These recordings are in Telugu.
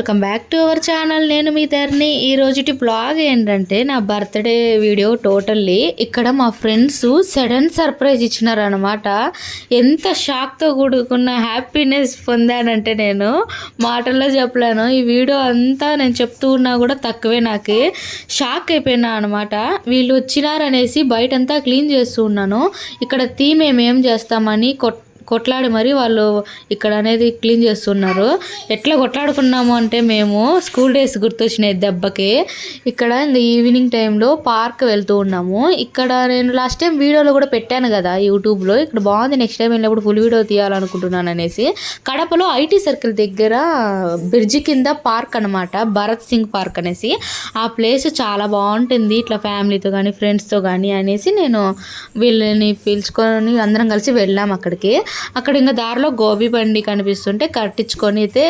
Welcome back to our channel. నేను మీ ధరణి. ఈ రోజుటి బ్లాగ్ ఏంటంటే నా బర్త్డే వీడియో టోటల్లీ ఇక్కడ మా ఫ్రెండ్స్ సడన్ సర్ప్రైజ్ ఇచ్చినారు అనమాట ఎంత షాక్తో కూడుకున్న హ్యాపీనెస్ పొందానంటే నేను మాటల్లో చెప్పలేను. ఈ వీడియో అంతా నేను చెప్తూ ఉన్నా కూడా తక్కువే నాకు. షాక్ అయిపోయినా అనమాట వీళ్ళు వచ్చినారనేసి బయటంతా క్లీన్ చేస్తూ ఉన్నాను. ఇక్కడ థీమ్ ఏమేం చేస్తామని కొట్ కొట్లాడి మరి వాళ్ళు ఇక్కడ అనేది క్లీన్ చేస్తున్నారు. ఎట్లా కొట్లాడుకున్నాము అంటే మేము స్కూల్ డేస్ గుర్తొచ్చినాయి దెబ్బకి. ఇక్కడ ఇంకా ఈవినింగ్ టైంలో పార్క్ వెళ్తూ ఉన్నాము. ఇక్కడ నేను లాస్ట్ టైం వీడియోలో కూడా పెట్టాను కదా యూట్యూబ్లో ఇక్కడ బాగుంది. నెక్స్ట్ టైం వెళ్ళినప్పుడు ఫుల్ వీడియో తీయాలనుకుంటున్నాను అనేసి. కడపలో ఐటీ సర్కిల్ దగ్గర బ్రిడ్జి కింద పార్క్ అనమాట భరత్ సింగ్ పార్క్ అనేసి. ఆ ప్లేస్ చాలా బాగుంటుంది. ఇట్లా ఫ్యామిలీతో కానీ ఫ్రెండ్స్తో కానీ అనేసి నేను వీళ్ళని పిలుచుకొని అందరం కలిసి వెళ్ళాం అక్కడికి. అక్కడ ఇంకా దారిలో గోబీ బండి కనిపిస్తుంటే కట్టించుకొని అయితే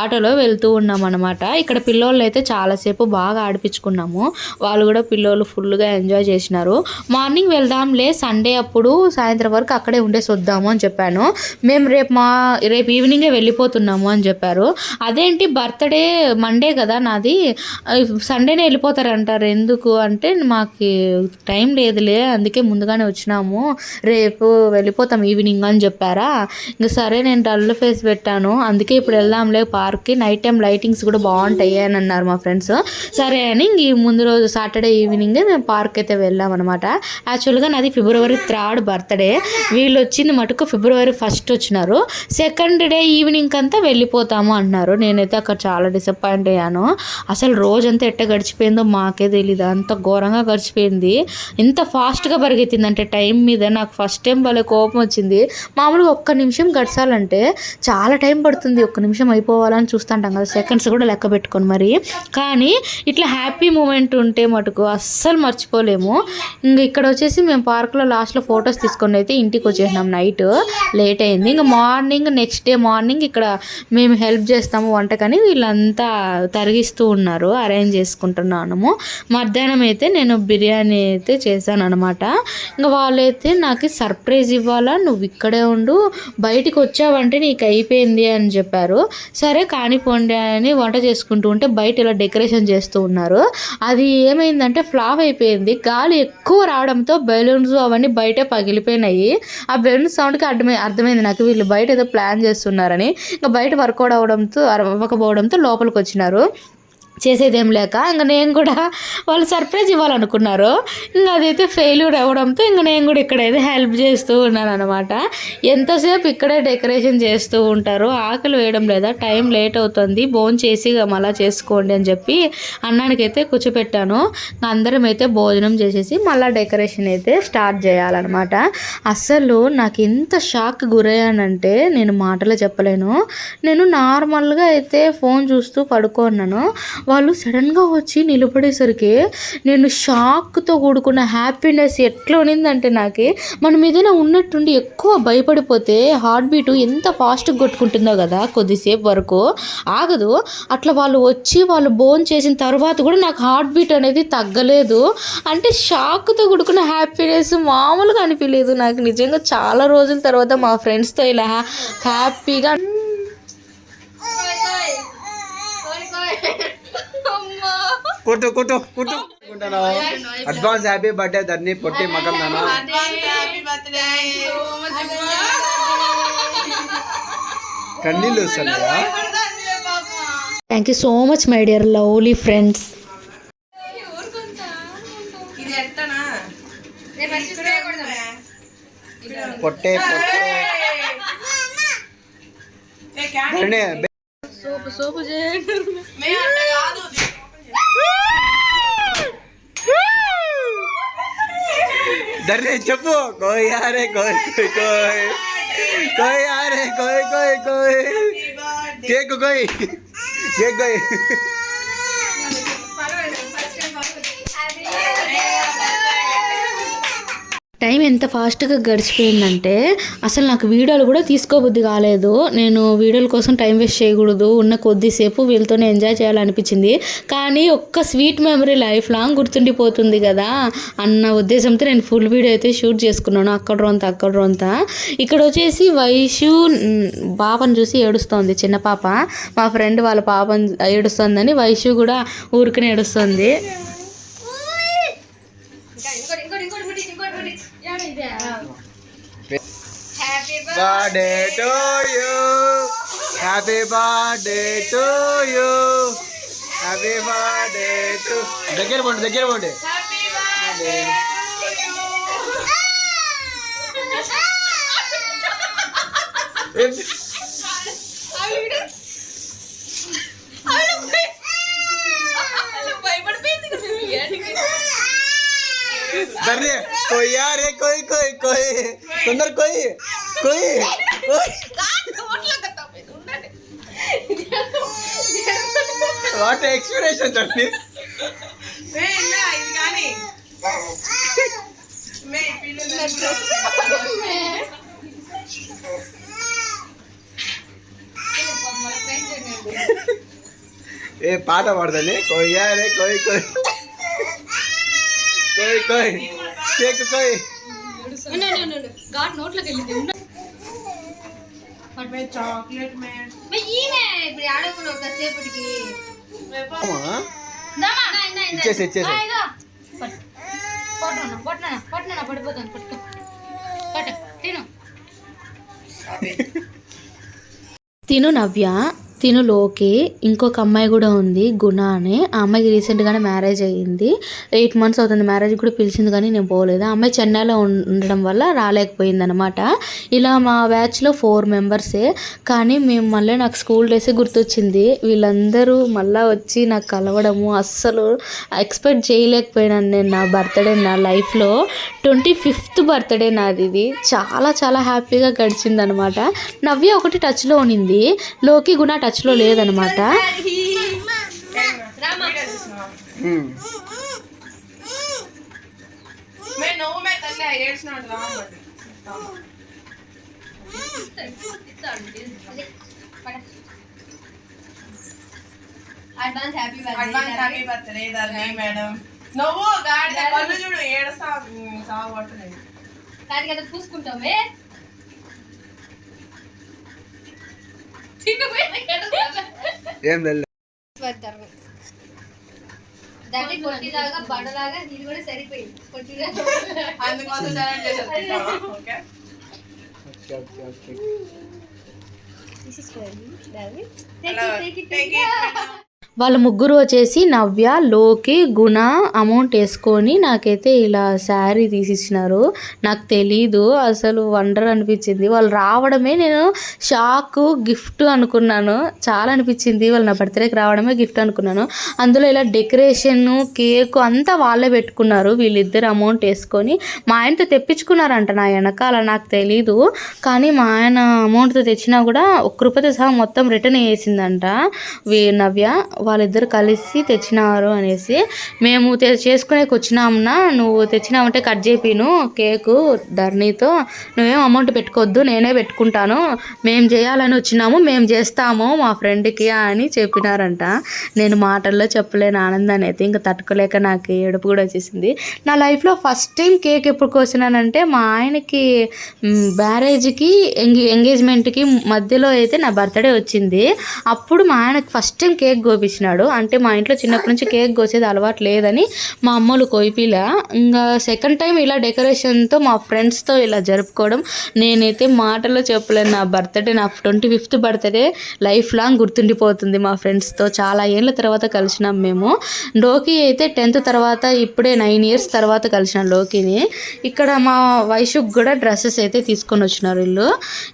ఆటోలో వెళ్తూ ఉన్నాం అనమాట ఇక్కడ పిల్లోళ్ళు అయితే చాలాసేపు బాగా ఆడిపించుకున్నాము. వాళ్ళు కూడా పిల్లోళ్ళు ఫుల్గా ఎంజాయ్ చేసినారు. మార్నింగ్ వెళ్దాంలే సండే అప్పుడు సాయంత్రం వరకు అక్కడే ఉండేసి వద్దాము అని చెప్పాను. మేము రేపు మా రేపు ఈవినింగే వెళ్ళిపోతున్నాము అని చెప్పారు. అదేంటి బర్త్డే మండే కదా నాది. సండేనే వెళ్ళిపోతారంటారు. ఎందుకు అంటే మాకు టైం లేదులే అందుకే ముందుగానే వచ్చినాము. రేపు వెళ్ళిపోతాం ఈవినింగ్ అని చెప్పారు. చెప్పారా? ఇంకా సరే నేను డల్ ఫేస్ పెట్టాను. అందుకే ఇప్పుడు వెళ్దాంలే పార్క్కి. నైట్ టైం లైటింగ్స్ కూడా బాగుంటాయి అని అన్నారు మా ఫ్రెండ్స్. సరే అని ఇంక ఈ ముందు రోజు సాటర్డే ఈవినింగ్ మేము పార్క్ అయితే వెళ్ళాం అనమాట యాక్చువల్గా నాది ఫిబ్రవరి థర్డ్ బర్త్డే. వీళ్ళు వచ్చింది మటుకు ఫిబ్రవరి ఫస్ట్ వచ్చినారు. సెకండ్ డే ఈవినింగ్ అంతా వెళ్ళిపోతాము అంటున్నారు నేనైతే అక్కడ చాలా డిసప్పాయింట్ అయ్యాను. అసలు రోజంతా ఎట్ట గడిచిపోయిందో మాకే తెలియదు అంత ఘోరంగా గడిచిపోయింది. ఇంత ఫాస్ట్గా పరిగెత్తింది అంటే టైం మీద. నాకు ఫస్ట్ టైం భలే కోపం వచ్చింది మామూలుగా ఒక్క నిమిషం గడచాలంటే చాలా టైం పడుతుంది. ఒక్క నిమిషం అయిపోవాలని చూస్తుంటాం కదా సెకండ్స్ కూడా లెక్క పెట్టుకొని మరి. కానీ ఇట్లా హ్యాపీ మూమెంట్ ఉంటే మటుకు అస్సలు మర్చిపోలేము. ఇంక ఇక్కడ వచ్చేసి మేము పార్క్లో లాస్ట్లో ఫొటోస్ తీసుకొని అయితే ఇంటికి వచ్చేసినాం నైట్. లేట్ అయింది. ఇంకా మార్నింగ్ నెక్స్ట్ డే మార్నింగ్ ఇక్కడ మేము హెల్ప్ చేస్తాము వంటకని వీళ్ళంతా తరిగిస్తూ ఉన్నారు. అరేంజ్ చేసుకుంటున్నాము. మధ్యాహ్నం అయితే నేను బిర్యానీ అయితే చేశాను అనమాట ఇంకా వాళ్ళైతే నాకు సర్ప్రైజ్ ఇవ్వాలా? నువ్వు ఇక్కడే ఉండు బయటికి వచ్చావంటే నీకు అయిపోయింది అని చెప్పారు. సరే కానిపోండి అని వంట చేసుకుంటూ ఉంటే బయట ఇలా డెకరేషన్ చేస్తూ ఉన్నారు. అది ఏమైందంటే ఫ్లాప్ అయిపోయింది. గాలి ఎక్కువ రావడంతో బెలూన్స్ అవన్నీ బయటే పగిలిపోయినాయి. ఆ బెలూన్ సౌండ్కి అర్థమై అర్థమైంది నాకు. వీళ్ళు బయట ఏదో ప్లాన్ చేస్తున్నారని. ఇంకా బయట వర్కౌట్ అవడంతో అవ్వకపోవడంతో లోపలికి వచ్చినారు. చేసేదేం లేక ఇంకా నేను కూడా వాళ్ళు సర్ప్రైజ్ ఇవ్వాలనుకున్నారు. ఇంకా అదైతే ఫెయిల్యూర్ అవ్వడంతో ఇంకా నేను కూడా ఇక్కడైతే హెల్ప్ చేస్తూ ఉన్నాను అనమాట ఎంతసేపు ఇక్కడే డెకరేషన్ చేస్తూ ఉంటారు ఆకలి వేయడం లేదా టైం లేట్ అవుతుంది భోజనం చేసి మళ్ళా చేసుకోండి అని చెప్పి అన్నానికైతే కూర్చోపెట్టాను. అందరం అయితే భోజనం చేసేసి మళ్ళీ డెకరేషన్ అయితే స్టార్ట్ చేయాలన్నమాట. అస్సలు నాకు ఎంత షాక్ గురయ్యానంటే నేను మాటలు చెప్పలేను. నేను నార్మల్గా అయితే ఫోన్ చూస్తూ పడుకున్నాను. వాళ్ళు సడన్గా వచ్చి నిలబడేసరికి నేను షాక్తో కూడుకున్న హ్యాపీనెస్ ఎట్లా ఉన్నిందంటే నాకు మనం ఏదైనా ఉన్నట్టుండి ఎక్కువ భయపడిపోతే హార్ట్ బీట్ ఎంత ఫాస్ట్గా కొట్టుకుంటుందో కదా కొద్దిసేపు వరకు ఆగదు. అట్లా వాళ్ళు వచ్చి వాళ్ళు బోన్ చేసిన తర్వాత కూడా నాకు హార్ట్ బీట్ అనేది తగ్గలేదు. అంటే షాక్తో కూడుకున్న హ్యాపీనెస్ మామూలుగా అనిపించలేదు నాకు. నిజంగా చాలా రోజుల తర్వాత మా ఫ్రెండ్స్తో ఇలా హ్యా- హ్యాపీగా కొట్టు కొట్టు కొట్టు. అడ్వాన్స్ హ్యాపీ బర్త్డే ధర్ని పొట్టి మకం నాన్న. కన్నీళ్ళు వస్తున్నాయా? Thank you so much my dear lovely friends పొట్టే పొట్టే. ధరణి, బె- ధరణి చెప్పు కోయారే కోయ్ కోయ్ కోయ్ కోయారే కోయ్ కోయ్ కోయ్ కేక్ కోయ్ కేక్ కోయ్ టైం ఎంత ఫాస్ట్గా గడిచిపోయిందంటే అసలు నాకు వీడియోలు కూడా తీసుకోబుద్ధి కాలేదు. నేను వీడియోల కోసం టైం వేస్ట్ చేయకూడదు. ఉన్న కొద్దిసేపు వీళ్ళతోనే ఎంజాయ్ చేయాలనిపించింది. కానీ ఒక్క స్వీట్ మెమరీ లైఫ్ లాంగ్ గుర్తుండిపోతుంది కదా. అన్న ఉద్దేశంతో నేను ఫుల్ వీడియో అయితే షూట్ చేసుకున్నాను. అక్కడ రొంత అక్కడ రొంత ఇక్కడ వచ్చేసి వైషు పాపను చూసి ఏడుస్తోంది. చిన్న పాప. మా ఫ్రెండ్ వాళ్ళ పాపను ఏడుస్తోందని వైషు కూడా ఊరికనే ఏడుస్తుంది. birthday to you. Happy birthday to you. Happy birthday to దగ్గర పండు దగ్గర పండు బర్రే కొయ్యారే कोई कोई కొయ్ తొందర కొయ్ కోయి వాట్ ఎక్స్పీరియన్స్ చెప్పి ఏ పాట పాడదండి కొయ్యారే కొయ్ కొయ్. కొయ్ కొయ్. కేక్ కొయ్. గాడ్ నోట్లోకి వెళ్ళింది. చాక్లెట్ మే ఇచ్చేసి ఇచ్చేసి పడిపోతాను పట్టుకో పట్టు తిను తిను నవ్య తిను లోకి. ఇంకొక అమ్మాయి కూడా ఉంది గుణ అని ఆ అమ్మాయికి రీసెంట్గానే మ్యారేజ్ అయ్యింది. ఎయిట్ మంత్స్ అవుతుంది మ్యారేజ్ కూడా పిలిచింది కానీ నేను పోలేదు. ఆ అమ్మాయి చెన్నైలో ఉండడం వల్ల రాలేకపోయింది అనమాట ఇలా మా బ్యాచ్లో ఫోర్ మెంబర్సే కానీ మేము మళ్ళీ నాకు స్కూల్ డేసే గుర్తొచ్చింది. వీళ్ళందరూ మళ్ళీ వచ్చి నాకు కలవడము అస్సలు ఎక్స్పెక్ట్ చేయలేకపోయినాను నేను నా బర్త్డే నా లైఫ్లో ట్వంటీ ఫిఫ్త్ బర్త్డే నాది ఇది. చాలా చాలా హ్యాపీగా గడిచింది అనమాట నవ్య ఒకటి టచ్లో ఉన్నింది. లోకి గుణ టచ్ టచ్లో లేదనమాట మే మే advance happy advance happy birthday Dharani madam నువ్వు గాడి కళ్ళు చూడు ఏడుస్తా సాగు పట్టలేదు దానికి అది ఏం లేదు దాన్ని కొట్టిలాగా బడలాగా ఇది కూడా సరిపోయింది. అందుకోసం వాళ్ళ ముగ్గురు వచ్చేసి నవ్య లోకి గుణ అమౌంట్ వేసుకొని నాకైతే ఇలా శారీ తీసిచ్చినారు. నాకు తెలీదు అసలు వండర్ అనిపించింది. వాళ్ళు రావడమే నేను షాక్ గిఫ్ట్ అనుకున్నాను. చాలా అనిపించింది వాళ్ళు నా బర్త్డేకి రావడమే గిఫ్ట్ అనుకున్నాను. అందులో ఇలా డెకరేషన్ కేక్ అంతా వాళ్ళే పెట్టుకున్నారు. వీళ్ళిద్దరు అమౌంట్ వేసుకొని మా ఆయనతో తెప్పించుకున్నారంట నా వెనకాల నాకు తెలీదు. కానీ మా ఆయన అమౌంట్తో తెచ్చినా కూడా ఒక్క రూపాయితో సహా మొత్తం రిటర్న్ వేసిందంట. వీ నవ్య వాళ్ళిద్దరు కలిసి తెచ్చినారు అనేసి మేము చేసుకునేకి వచ్చినామునా నువ్వు తెచ్చినామంటే కట్ చేపిను కేకు ధర్నీతో నువ్వేం అమౌంట్ పెట్టుకోవద్దు నేనే పెట్టుకుంటాను మేము చేయాలని వచ్చినాము మేము చేస్తాము మా ఫ్రెండ్కి అని చెప్పినారంట. నేను మాటల్లో చెప్పలేని ఆనందాన్ని అయితే ఇంకా తట్టుకోలేక నాకు ఏడుపు కూడా వచ్చేసింది. నా లైఫ్లో ఫస్ట్ టైం కేక్ ఎప్పుడు కోసినానంటే మా ఆయనకి మ్యారేజ్కి ఎంగే ఎంగేజ్మెంట్కి మధ్యలో అయితే నా బర్త్డే వచ్చింది. అప్పుడు మా ఆయనకి ఫస్ట్ టైం కేక్ కోపించినాడు అంటే మా ఇంట్లో చిన్నప్పటి నుంచి కేక్ కోసేది అలవాటు లేదని మా అమ్మలు కోయిపిలా ఇంకా సెకండ్ టైం ఇలా డెకరేషన్తో మా ఫ్రెండ్స్తో ఇలా జరుపుకోవడం నేనైతే మాటల్లో చెప్పలేను. నా బర్త్డే నా twenty fifth birthday life long గుర్తుండిపోతుంది మా ఫ్రెండ్స్తో చాలా ఏళ్ళ తర్వాత కలిసినాం మేము. లోకి అయితే టెన్త్ తర్వాత ఇప్పుడే నైన్ ఇయర్స్ తర్వాత కలిసిన లోకిని. ఇక్కడ మా వైషుకి కూడా డ్రెస్సెస్ అయితే తీసుకొని వచ్చినారు వీళ్ళు.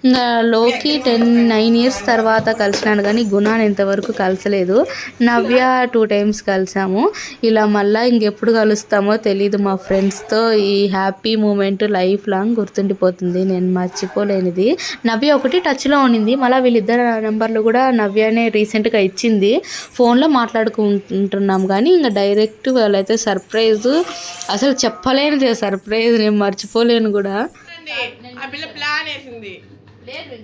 ఇంకా లోకి టెన్ నైన్ ఇయర్స్ తర్వాత కలిసినాను కానీ గుణాన్ని ఇంతవరకు కలిసలేదు. నవ్య టూ టైమ్స్ కలిసాము. ఇలా మళ్ళీ ఇంకెప్పుడు కలుస్తామో తెలియదు మా ఫ్రెండ్స్తో. ఈ హ్యాపీ మూమెంట్ లైఫ్ లాంగ్ గుర్తుండిపోతుంది. నేను మర్చిపోలేనిది. నవ్య ఒకటి టచ్లో ఉన్నింది. మళ్ళీ వీళ్ళిద్దరు నెంబర్లు కూడా నవ్యనే రీసెంట్గా ఇచ్చింది. ఫోన్లో మాట్లాడుకుంటున్నాం కానీ ఇంకా డైరెక్ట్ వాళ్ళైతే సర్ప్రైజ్. అసలు చెప్పలేనిది సర్ప్రైజ్. నేను మర్చిపోలేను కూడా. ఆ పిల్ల ప్లాన్ వేసింది. లేదు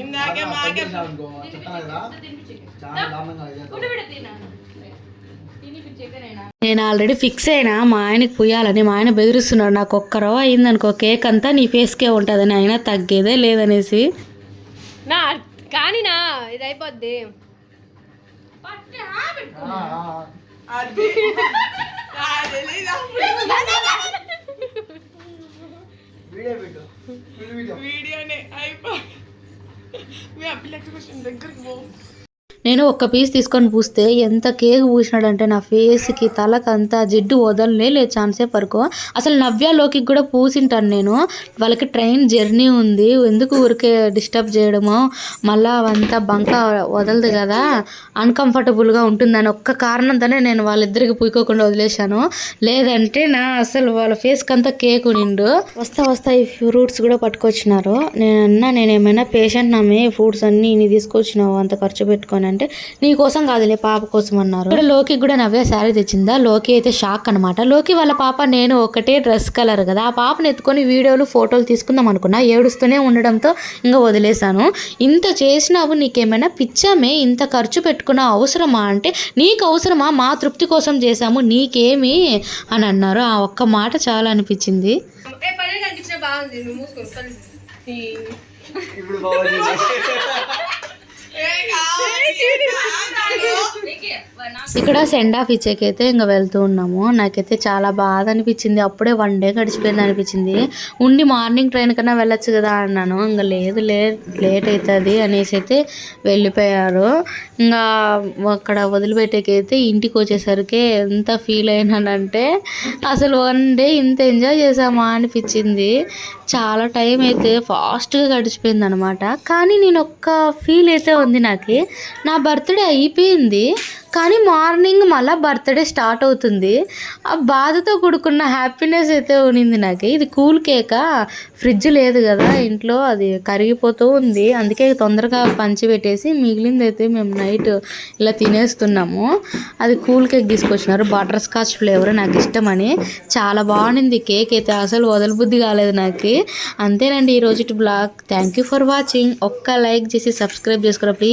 ఇందాకే మాకే నేను నేను ఆల్రెడీ ఫిక్స్ అయినా మా ఆయనకి పుయ్యాలని మా ఆయన బెదిరిస్తున్నాడు నాకు ఒక్కరో అయిందనుకో కేక్ అంతా నీ ఫేస్కే ఉంటుందని అయినా తగ్గేదే లేదనేసి. నా కానీ నా ఇది అయిపోద్ది. వీడియోనే అయిపోయి Veya bilek koşun the good bol. నేను ఒక్క పీస్ తీసుకొని పూస్తే ఎంత కేక్ పూసినాడంటే నా ఫేస్కి తలకంతా జిడ్డు వదలనే లేదు ఛాన్సే వరకు. అసలు నవ్యలోకి కూడా పూసింటాను నేను. వాళ్ళకి ట్రైన్ జర్నీ ఉంది. ఎందుకు ఊరికే డిస్టర్బ్ చేయడమో? మళ్ళీ అవంతా బంక వదలదు కదా. అన్కంఫర్టబుల్గా ఉంటుందని ఒక్క కారణంతోనే నేను వాళ్ళిద్దరికి పూయకోకుండా వదిలేశాను. లేదంటే నా అసలు వాళ్ళ ఫేస్కి అంతా కేక్ నిండు. వస్తా వస్తా ఈ ఫ్రూట్స్ కూడా పట్టుకొచ్చినారు. నేను అన్నా నేను ఏమైనా పేషెంట్ నమ్మి ఫ్రూట్స్ అన్నీ నీ తీసుకొచ్చినావు అంత ఖర్చు పెట్టుకొని అంటే నీ కోసం కాదులే పాప కోసం అన్నారు. ఇక్కడ లోకి కూడా నవ్వే శారీ తెచ్చిందా? లోకి అయితే షాక్ అనమాట లోకి వాళ్ళ పాప నేను ఒకటే డ్రెస్ కలర్ కదా ఆ పాపను ఎత్తుకొని వీడియోలు ఫోటోలు తీసుకుందాం అనుకున్నా ఏడుస్తూనే ఉండడంతో ఇంకా వదిలేశాను. ఇంత చేసినావు నీకేమైనా పిచ్చామే? ఇంత ఖర్చు పెట్టుకున్న అవసరమా? అంటే నీకు అవసరమా? మా తృప్తి కోసం చేశాము నీకేమి? అని అన్నారు. ఆ ఒక్క మాట చాలా అనిపించింది. బాగుంది. నువ్వు ఇక్కడ సెండ్ ఆఫ్ ఇచ్చేకైతే ఇంకా వెళ్తూ ఉన్నాము. నాకైతే చాలా బాధ అనిపించింది. అప్పుడే వన్ డే గడిచిపోయింది అనిపించింది. ఉండి మార్నింగ్ ట్రైన్ కన్నా వెళ్ళొచ్చు కదా అన్నాను. ఇంకా లేదు లే లేట్ అవుతుంది అనేసి అయితే వెళ్ళిపోయారు. ఇంకా అక్కడ వదిలిపెట్టేకైతే ఇంటికి వచ్చేసరికి ఎంత ఫీల్ అయినానంటే అసలు వన్ డే ఇంత ఎంజాయ్ చేసామా అనిపించింది. చాలా టైం అయితే ఫాస్ట్గా గడిచిపోయింది అనమాట కానీ నేను ఒక్క ఫీల్ అయితే ఉంది నాకు. నా బర్త్డే అయిపోయింది. కానీ మార్నింగ్ మళ్ళీ బర్త్డే స్టార్ట్ అవుతుంది. ఆ బాధతో కూడుకున్న హ్యాపీనెస్ అయితే ఉన్నింది నాకు. ఇది కూల్ కేక? ఫ్రిడ్జ్ లేదు కదా ఇంట్లో అది కరిగిపోతూ ఉంది. అందుకే తొందరగా పంచి పెట్టేసి మిగిలింది అయితే మేము నైట్ ఇలా తినేస్తున్నాము. అది కూల్ కేక్ తీసుకొచ్చినారు. బటర్ స్కాచ్ ఫ్లేవర్ నాకు ఇష్టమని. చాలా బాగుంది కేక్ అయితే. అసలు వదలబుద్ధి కాలేదు నాకు. అంతేనండి ఈ రోజు blog. Thank you for watching ఒక్క లైక్ చేసి సబ్స్క్రైబ్ చేసుకోరా ప్లీజ్